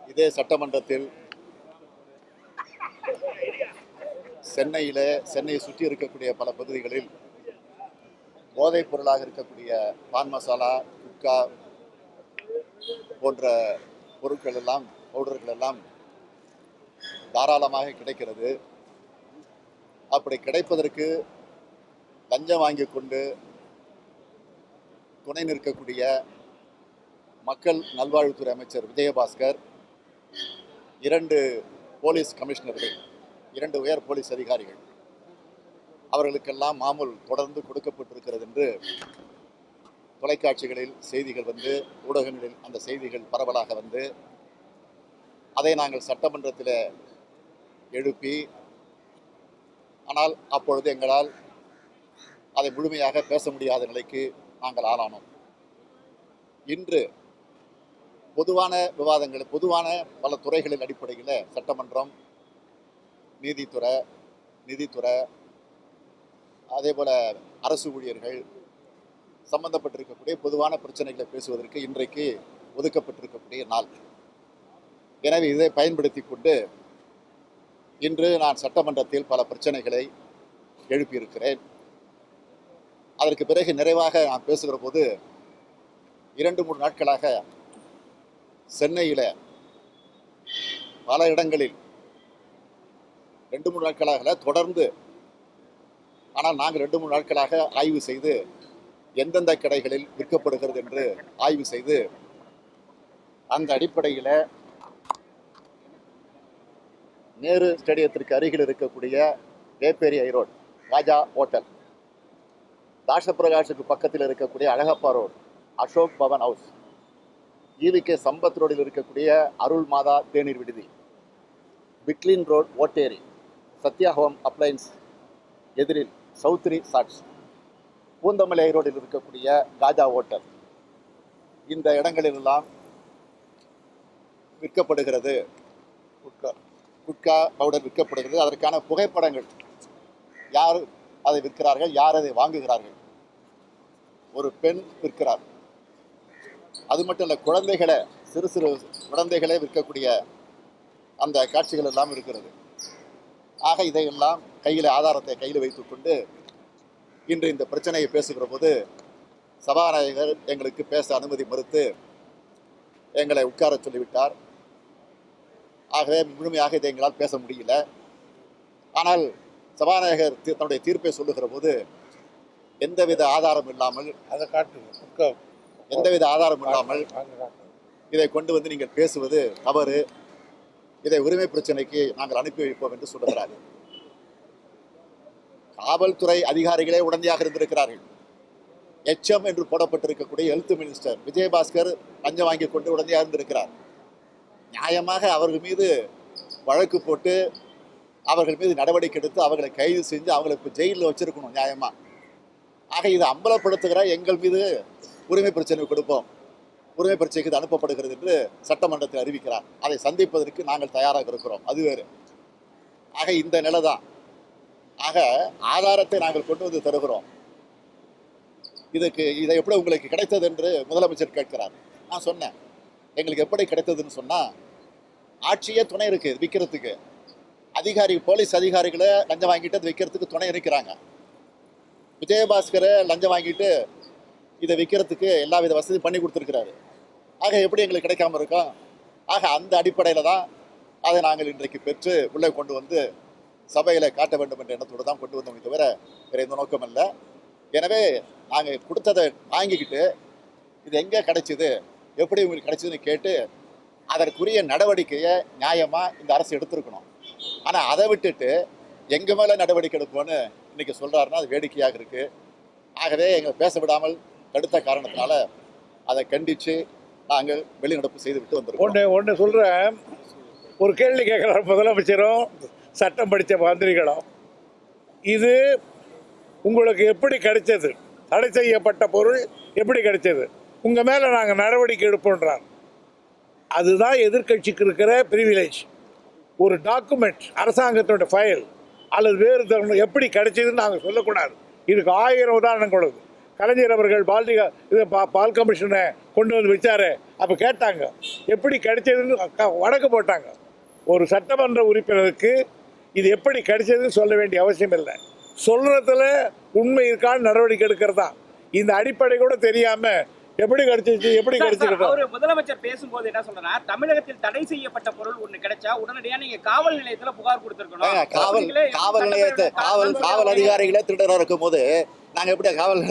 இதே சட்டமன்றத்தில் சென்னையில் சென்னையை சுற்றி இருக்கக்கூடிய பல பகுதிகளில் போதைப் பொருளாக இருக்கக்கூடிய பான் மசாலா குட்கா போன்ற பொருட்கள் எல்லாம் பவுடர்கள் எல்லாம் தாராளமாக கிடைக்கிறது. அப்படி கிடைப்பதற்கு லஞ்சம் வாங்கி கொண்டு துணை நிற்கக்கூடிய மக்கள் நல்வாழ்வுத்துறை அமைச்சர் விஜயபாஸ்கர் இரண்டு போலீஸ் கமிஷனர்கள் இரண்டு உயர் போலீஸ் அதிகாரிகள் அவர்களுக்கெல்லாம் மாமூல் தொடர்ந்து கொடுக்கப்பட்டிருக்கிறது என்று தொலைக்காட்சிகளில் செய்திகள் வந்து ஊடகங்களில் அந்த செய்திகள் பரவலாக வந்து அதை நாங்கள் சட்டமன்றத்தில் எழுப்பி ஆனால் அப்பொழுது எங்களால் அதை முழுமையாக பேச முடியாத நிலைக்கு நாங்கள் ஆளானோம். இன்று பொதுவான விவாதங்கள் பொதுவான பல துறைகளின் அடிப்படையில் சட்டமன்றம் நீதித்துறை நிதித்துறை அதே போல அரசு ஊழியர்கள் சம்பந்தப்பட்டிருக்கக்கூடிய பொதுவான பிரச்சனைகளை பேசுவதற்கு இன்றைக்கு ஒதுக்கப்பட்டிருக்கக்கூடிய நாள். எனவே இதை பயன்படுத்தி கொண்டு இன்று நான் சட்டமன்றத்தில் பல பிரச்சனைகளை எழுப்பியிருக்கிறேன். அதற்கு பிறகு நிறைவாக நான் பேசுகிற போது இரண்டு மூன்று நாட்களாக சென்னையில் பல இடங்களில் ரெண்டு மூணு நாட்களாக தொடர்ந்து ஆனால் நாங்கள் ரெண்டு மூணு நாட்களாக ஆய்வு செய்து எந்தெந்த கடைகளில் விற்கப்படுகிறது என்று ஆய்வு செய்து அந்த அடிப்படையில் நேரு ஸ்டேடியத்திற்கு அருகில் இருக்கக்கூடிய வேப்பேரி ஐரோட் ராஜா ஹோட்டல் தாஷபிரகாஷுக்கு பக்கத்தில் இருக்கக்கூடிய Alagappa road Ashok Bhavan house. EVK Sampath ரோடில் இருக்கக்கூடிய அருள் மாதா தேநீர் விடுதி. Piglin road Otteri Sathya home appliances எதிரில் சௌத்ரி சாட்ஸ் பூந்தமலை ரோடில் இருக்கக்கூடிய காஜா ஹோட்டல். இந்த இடங்களிலெல்லாம் விற்கப்படுகிறது. குட்கா குட்கா பவுடர் விற்கப்படுகிறது. அதற்கான புகைப்படங்கள் யார் அதை விற்கிறார்கள் யார் அதை வாங்குகிறார்கள்? ஒரு பெண் விற்கிறார். அது மட்டும் இல்லை குழந்தைகளை சிறு சிறு குழந்தைகளே விற்கக்கூடிய அந்த காட்சிகள் எல்லாம் இருக்கிறது. ஆக இதையெல்லாம் கையில் ஆதாரத்தை கையில் வைத்துக்கொண்டு இன்று இந்த பிரச்சனையை பேசுகிற போது சபாநாயகர் எங்களுக்கு பேச அனுமதி மறுத்து எங்களை உட்கார சொல்லிவிட்டார். ஆகவே முழுமையாக இதை எங்களால் பேச முடியல. ஆனால் சபாநாயகர் தீ- தன்னுடைய தீர்ப்பை சொல்லுகிற போது எந்தவித ஆதாரம் இல்லாமல் அதை காட்டு எந்தவித ஆதாரம் இல்லாமல் இதை கொண்டு வந்து நீங்கள் பேசுவது தவறு. இதை உரிமை பிரச்சனைக்கு நாங்கள் அனுப்பி வைப்போம் என்று சொல்லுகிறார் காவல்துறை அதிகாரிகளே உடனடியாக இருந்திருக்கிறார்கள். எச்எம் என்று போடப்பட்டிருக்கக்கூடிய ஹெல்த் மினிஸ்டர் விஜயபாஸ்கர் லஞ்சம் வாங்கி கொண்டு உடனடியாக இருந்திருக்கிறார். நியாயமாக அவர்கள் மீது வழக்கு போட்டு அவர்கள் மீது நடவடிக்கை எடுத்து அவர்களை கைது செஞ்சு அவங்களுக்கு ஜெயிலில் வச்சிருக்கணும் நியாயமா? ஆக இதை அம்பலப்படுத்துகிற எங்கள் மீது உரிமை பிரச்சனை கொடுப்போம். உரிமை பிரச்சனைக்கு இது அனுப்பப்படுகிறது என்று சட்டமன்றத்தில் அறிவிக்கிறார். அதை சந்திப்பதற்கு நாங்கள் தயாராக இருக்கிறோம். அது வேறு. ஆக இந்த நிலை தான் ஆக ஆதாரத்தை நாங்கள் கொண்டு வந்து தருகிறோம். இதுக்கு இதை எப்படி உங்களுக்கு கிடைத்தது என்று முதலமைச்சர் கேட்கிறார். நான் சொன்னேன். எங்களுக்கு எப்படி கிடைத்ததுன்னு சொன்னால் ஆட்சியே துணை இருக்குது விற்கிறதுக்கு அதிகாரி போலீஸ் அதிகாரிகளை லஞ்சம் வாங்கிட்டு அது விற்கிறதுக்கு துணை இருக்கிறாங்க. விஜயபாஸ்கரை லஞ்சம் வாங்கிட்டு இதை விற்கிறதுக்கு எல்லா வித வசதி பண்ணி கொடுத்துருக்கிறாரு. ஆக எப்படி எங்களுக்கு கிடைக்காம இருக்கோம் ஆக அந்த அடிப்படையில் தான் அதை நாங்கள் இன்றைக்கு பெற்று உள்ளே கொண்டு வந்து சபையில் காட்ட வேண்டும் என்ற எண்ணத்தோடு தான் கொண்டு வந்தோமே தவிர வேறு எந்த நோக்கம் இல்லை. எனவே நாங்கள் கொடுத்ததை வாங்கிக்கிட்டு இது எங்கே கிடைச்சிது? எப்படி உங்களுக்கு கிடைச்சதுன்னு கேட்டு அதற்குரிய நடவடிக்கையை நியாயமாக இந்த அரசு எடுத்திருக்கணும். ஆனால் அதை விட்டுட்டு எங்கள் மேலே நடவடிக்கை எடுப்போன்னு இன்றைக்கி சொல்கிறாருன்னா அது வேடிக்கையாக இருக்குது ஆகவே எங்களை பேச விடாமல் தடுத்த காரணத்தினால அதை கண்டித்து நாங்கள் வெளிநடப்பு செய்துவிட்டு வந்திருக்கோம். ஒன்று ஒன்று சொல்கிறேன் ஒரு கேள்வி கேட்குற முதலமைச்சரும் சட்டம் படித்த மந்திரிகளும். இது உங்களுக்கு எப்படி கிடைச்சது? தடை செய்யப்பட்ட பொருள் எப்படி கிடைச்சது? உங்கள் மேலே நாங்கள் நடவடிக்கை எடுப்போன்றார் அதுதான் எதிர்க்கட்சிக்கு இருக்கிற ப்ரிவிலேஜ் ஒரு டாக்குமெண்ட் அரசாங்கத்தோட ஃபைல் அல்லது வேறு தரணும் எப்படி கிடைச்சதுன்னு நாங்கள் சொல்லக்கூடாது. இதுக்கு ஆயிரம் உதாரணம் கொடுது கலைஞர் அவர்கள் பால்டி இது பா- பால் கமிஷனை கொண்டு வந்து வச்சாரு. அப்போ கேட்டாங்க எப்படி கிடைச்சதுன்னு க- வழக்கு போட்டாங்க. ஒரு சட்டமன்ற உறுப்பினருக்கு இது எப்படி கிடைச்சதுன்னு சொல்ல வேண்டிய அவசியம் இல்லை. சொல்றதுல உண்மை இருக்கான்னு நடவடிக்கை எடுக்கிறது? தான் இந்த அடிப்படை கூட தெரியாம எப்படி கிடைச்சிச்சு எப்படி சார், சார், கிடைச்சிருக்கோம்? அவரு முதலமைச்சர் பேசும்போது என்ன சொல்றா தமிழகத்தில் தடை செய்யப்பட்ட பொருள் ஒண்ணு கிடைச்சா உடனடியா நீங்க காவல் நிலையத்துல புகார் கொடுத்திருக்கணும். காவல் காவல் நிலையத்தை காவல் காவல் அதிகாரிகளே திருடராக இருக்கும் போது நாங்க எப்படி காவல்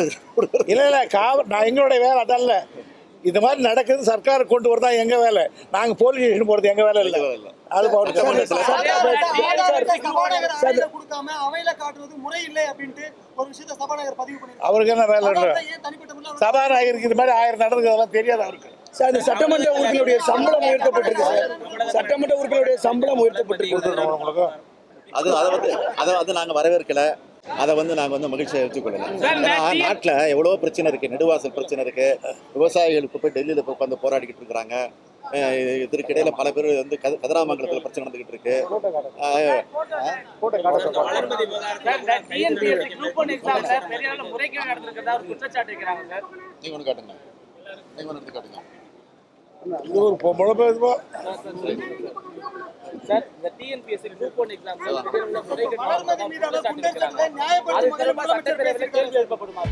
இல்ல இல்ல காவல் நான் எங்களுடைய வேலை அதல்ல இது மாதிரி நடக்குது சர்க்கார் கொண்டு வரதா எங்க வேலை நாங்க போலீஸ் ஸ்டேஷன் போறது எங்க வேலை இல்ல. அது அவருக்கு என்ன வேலை அதான் சபாநாயகருக்கு இது மாதிரி ஆயிரம் நடந்தது அதெல்லாம் தெரியாது அவருக்கு சார் இந்த சட்டமன்ற உறுப்பினருடைய சம்பளம் உயர்த்தப்பட்டிருக்கு சார் சட்டமன்ற உறுப்பினருடைய சம்பளம் உயர்த்தப்பட்டிருக்கு உங்களுக்கு அது அதை வந்து அதை வந்து நாங்கள் வரவேற்கல அதை வந்து நாங்கள் வந்து மகிழ்ச்சியை எடுத்துக்கொள்ளல ஏன்னா நாட்டில் எவ்வளோ பிரச்சனை இருக்குது நெடுவாசல் பிரச்சனை இருக்குது விவசாயிகள் இப்போ போய் டெல்லியில் போய் உட்காந்து போராடிக்கிட்டு இருக்கிறாங்க. இதற்கிடையில பல பேர் வந்து கத கதிராமங்கலத்தில் பிரச்சனை நடந்துகிட்டு இருக்கு. நீங்க ஒன்று காட்டுங்க. நீங்க ஒன்று எடுத்து காட்டுங்க. இது ஒரு பொம்பளை பேசுவா சார் இந்த டிஎன்பிஎஸ்சி குரூப் ஒன் எக்ஸாம்ல பெரிய அளவுல முறைகேடு வளர்மதி மீதான குற்றச்சாட்டு குற்றச்சாட்டுகளை இருக்கிறாங்க நியாயப்படுத்தும் அது வகையில் தொடர்பாக முதலமைச்சர் சட்டப்பேரவையில் பேசியிருக்காரு கேள்வி எழுப்பப்படுமா?